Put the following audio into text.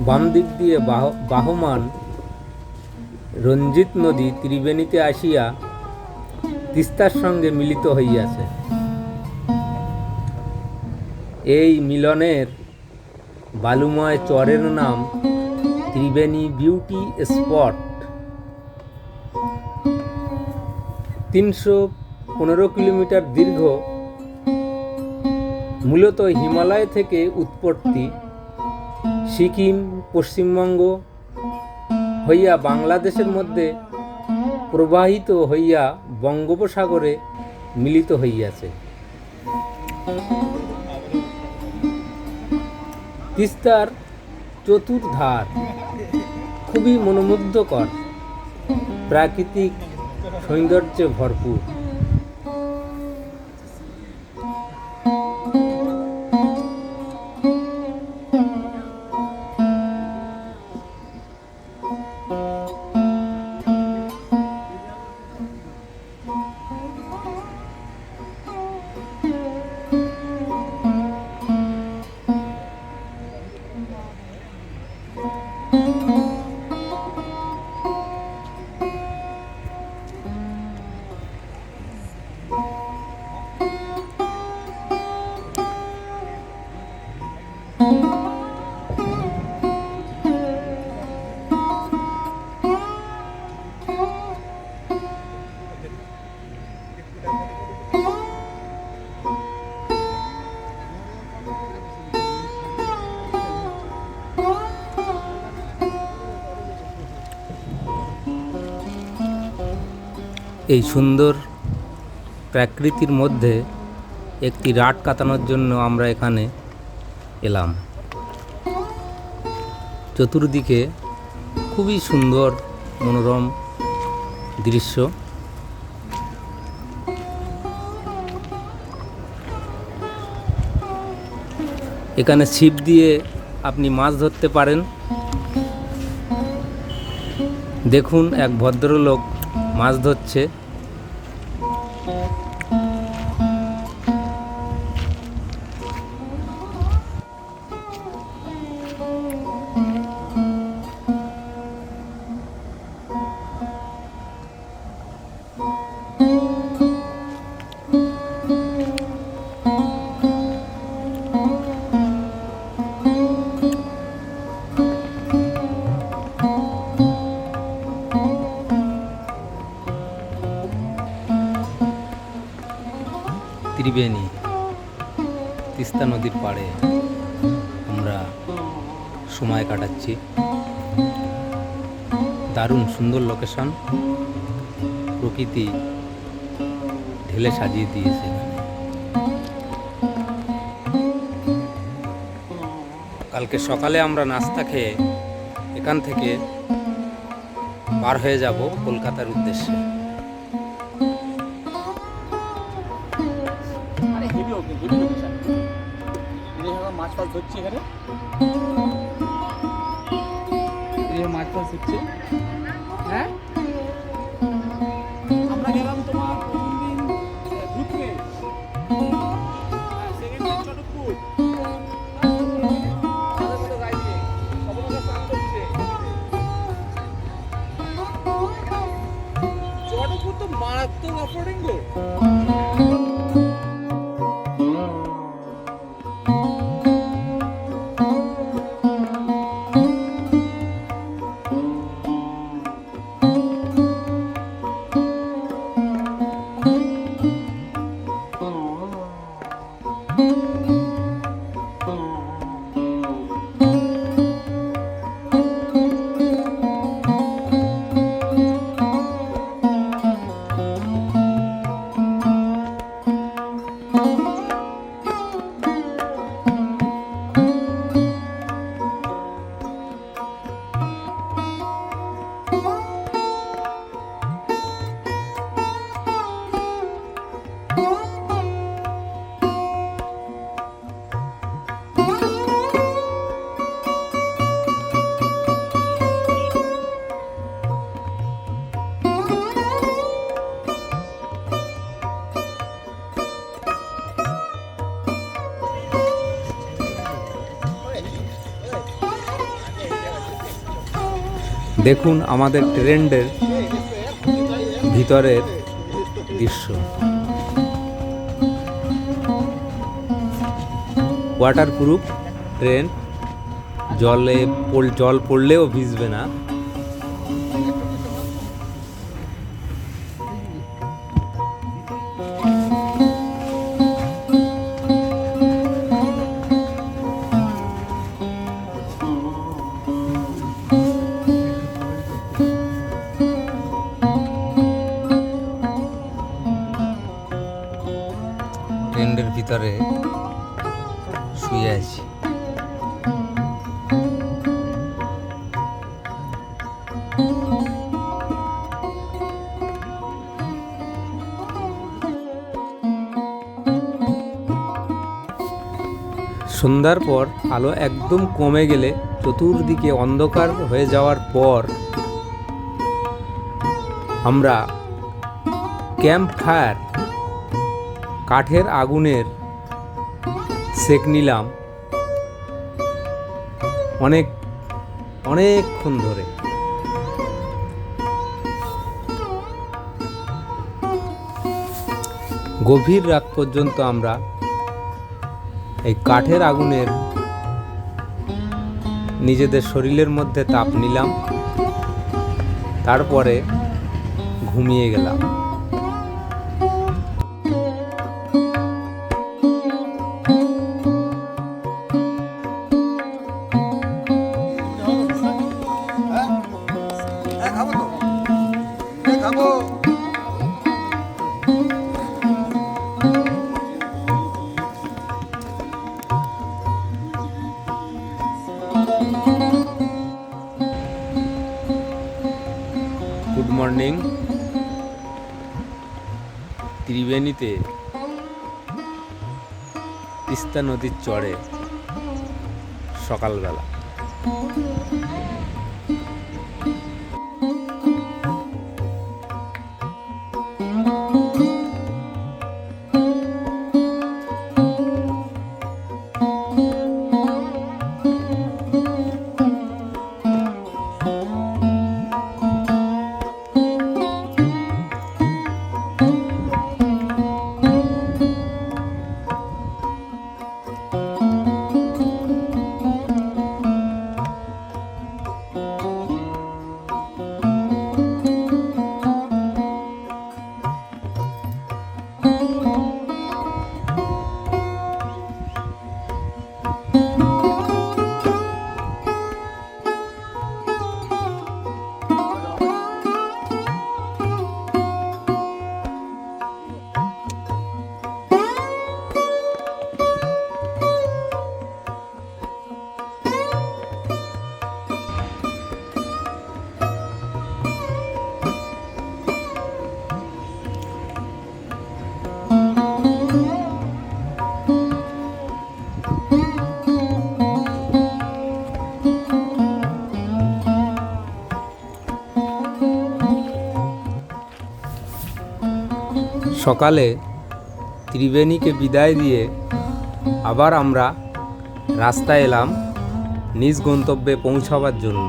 বাম দিক দিয়ে বাহ- বাহমান রঞ্জিত নদী ত্রিবেণীতে আসিয়া তিস্তার সঙ্গে মিলিত হইয়াছে। এই মিলনের বালুময় চরের নাম ত্রিবেণী বিউটি স্পট। তিনশো পনেরো কিলোমিটার দীর্ঘ, মূলত হিমালয় থেকে উৎপত্তি। সিকিম, পশ্চিমবঙ্গ হইয়া বাংলাদেশের মধ্যে প্রবাহিত হইয়া বঙ্গোপসাগরে মিলিত হইয়াছে। তিস্তার চতুর্ধার খুবই মনোমুগ্ধকর। প্রাকৃতিক সৌন্দর্যে ভরপুর। এই সুন্দর প্রাকৃতির মধ্যে একটি রাট কাটানোর জন্য আমরা এখানে এলাম। চতুর্দিকে খুবই সুন্দর মনোরম দৃশ্য। এখানে ছিপ দিয়ে আপনি মাছ ধরতে পারেন। দেখুন, এক ভদ্রলোক মাছ ধরছে। ত্রিবেণী তিস্তা নদীর পাড়ে আমরা সময় কাটাচ্ছি। দারুণ সুন্দর লোকেশন প্রকৃতি ঢেলে সাজিয়ে দিয়েছে কালকে সকালে আমরা নাস্তা খেয়ে এখান থেকে বার হয়ে যাব কলকাতার উদ্দেশ্যে। ধরছি এখানে। এই যে মাছ ফাছ ধরছে হ্যাঁ? আমরা গেলাম তোমার প্রথম দিন সেকেন্ড দিন চটকপুর চটকপুর তো মারাত্মক গো। দেখুন আমাদের ট্রেন্ডের ভিতরের দৃশ্য। ওয়াটারপ্রুফ ট্রেন জলে জল পড়লেও ভিজবে না। ভিতরে শুয়ে আছি। সন্ধ্যার পর আলো একদম কমে গেলে চতুর্দিকে অন্ধকার হয়ে যাওয়ার পর আমরা ক্যাম্প ফায়ার কাঠের আগুনের সেক নিলাম অনেক, অনেকক্ষণ ধরে। গভীর রাত পর্যন্ত আমরা এই কাঠের আগুনের নিজেদের শরীরের মধ্যে তাপ নিলাম, তারপরে ঘুমিয়ে গেলাম। মর্নিং। ত্রিবেণীতে তিস্তা নদীর চড়ে সকালবেলা। সকালে ত্রিবেণীকে বিদায় দিয়ে আবার আমরা রাস্তায় এলাম নিজ গন্তব্যে পৌঁছাবার জন্য।